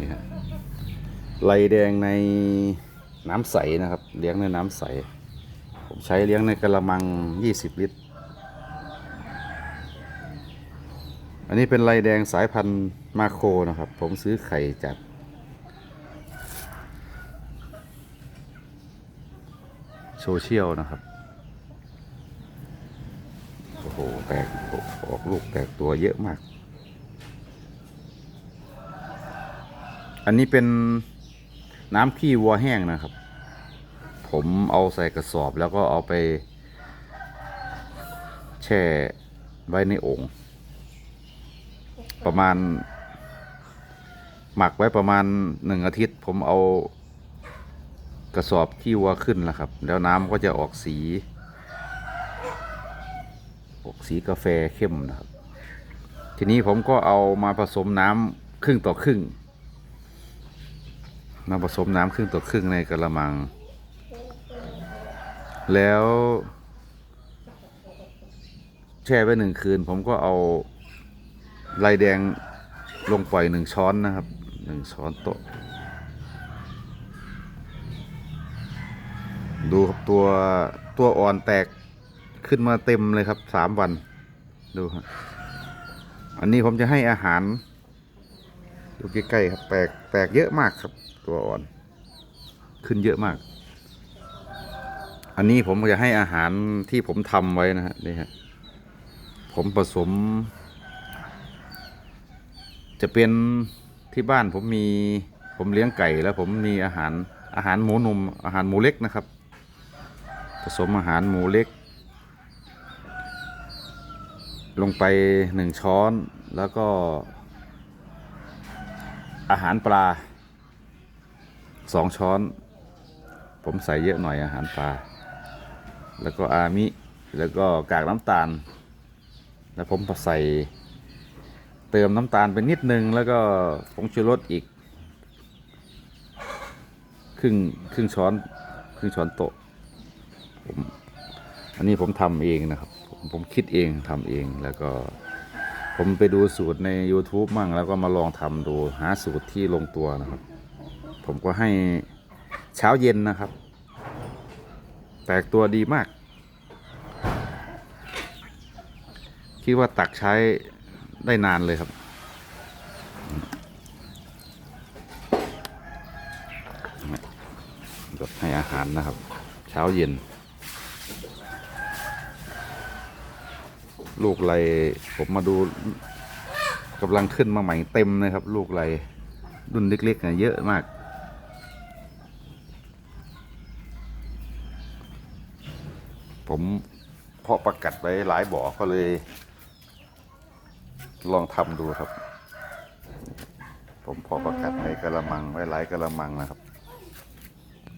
นี่ฮะไรแดงในน้ำใสนะครับ เลี้ยงในน้ำใส ผมใช้เลี้ยงในกระมัง 20 ลิตร อันนี้เป็นไรแดงสายพันธุ์มาโครนะครับ ผมซื้อไข่จากโซเชียลนะครับ โอ้โห แตกออกลูกแตกตัวเยอะมาก อันนี้เป็นน้ำขี้วัวแห้งนะครับ ผมเอาใส่กระสอบแล้วก็เอาไป แช่ไว้ในโอ่งประมาณ หมักไว้ประมาณหนึ่งอาทิตย์ ผมเอากระสอบขี้วัวขึ้นแล้วครับ แล้วน้ำก็จะออกสี ออกสีกาแฟเข้มนะครับ ทีนี้ผมก็เอามาผสมน้ำครึ่งต่อครึ่ง มาผสมน้ำครึ่งต่อครึ่งในกระมัง แล้ว แช่ไว้หนึ่งคืน ผมก็เอาลายแดงลงปล่อยหนึ่งช้อนนะครับหนึ่งช้อนโต๊ะ ดูครับตัวตัวอ่อนแตกขึ้นมาเต็มเลยครับสามวัน ดูครับอันนี้ผมจะให้อาหาร ดูใกล้ๆครับ แตกแตกเยอะมากครับ ตัวอ่อน ขึ้นเยอะมาก อันนี้ผมจะให้อาหารที่ผมทำไว้นะฮะนี่ฮะผมผสม จะเป็นที่บ้านผมมีผมเลี้ยงไก่แล้วผมมีอาหารอาหารหมูนมอาหารหมูเล็กนะครับ ผสมอาหารหมูเล็ก ลงไปหนึ่งช้อนแล้วก็ อาหารปลาสองช้อน ผมใส่เยอะหน่อยอาหารปลา แล้วก็อามิ แล้วก็กากน้ำตาล แล้วผมใส่เติมน้ำตาลไปนิดนึง แล้วก็ผงชูรสอีก ครึ่งครึ่งช้อน ครึ่งช้อนโต๊ะผมอันนี้ผมทำเองนะครับ ผมผมคิดเองทำเองแล้วก็ ผมไปดูสูตรใน YouTube มั่งแล้วก็มาลองทำดูหาสูตรที่ลงตัวนะครับ ผมก็ให้เช้าเย็นนะครับ แตกตัวดีมาก คิดว่าตักใช้ได้นานเลยครับก็ให้อาหารนะครับ เช้าเย็น ลูกไรผมมาดูกำลังขึ้นมาใหม่เต็มเลยครับ ลูกไรรุ่นเล็กๆเนี่ยเยอะมาก ผมเพาะประกัดไว้หลายบ่อก็เลย ลองทำดูครับ ผมเพาะประกัดในกระมังไว้หลายกระมังนะครับ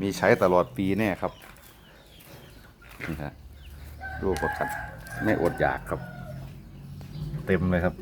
มีใช้ตลอดปีแน่ครับนี่ฮะลูกประกัด ไม่อดอยากครับ เต็มเลยครับ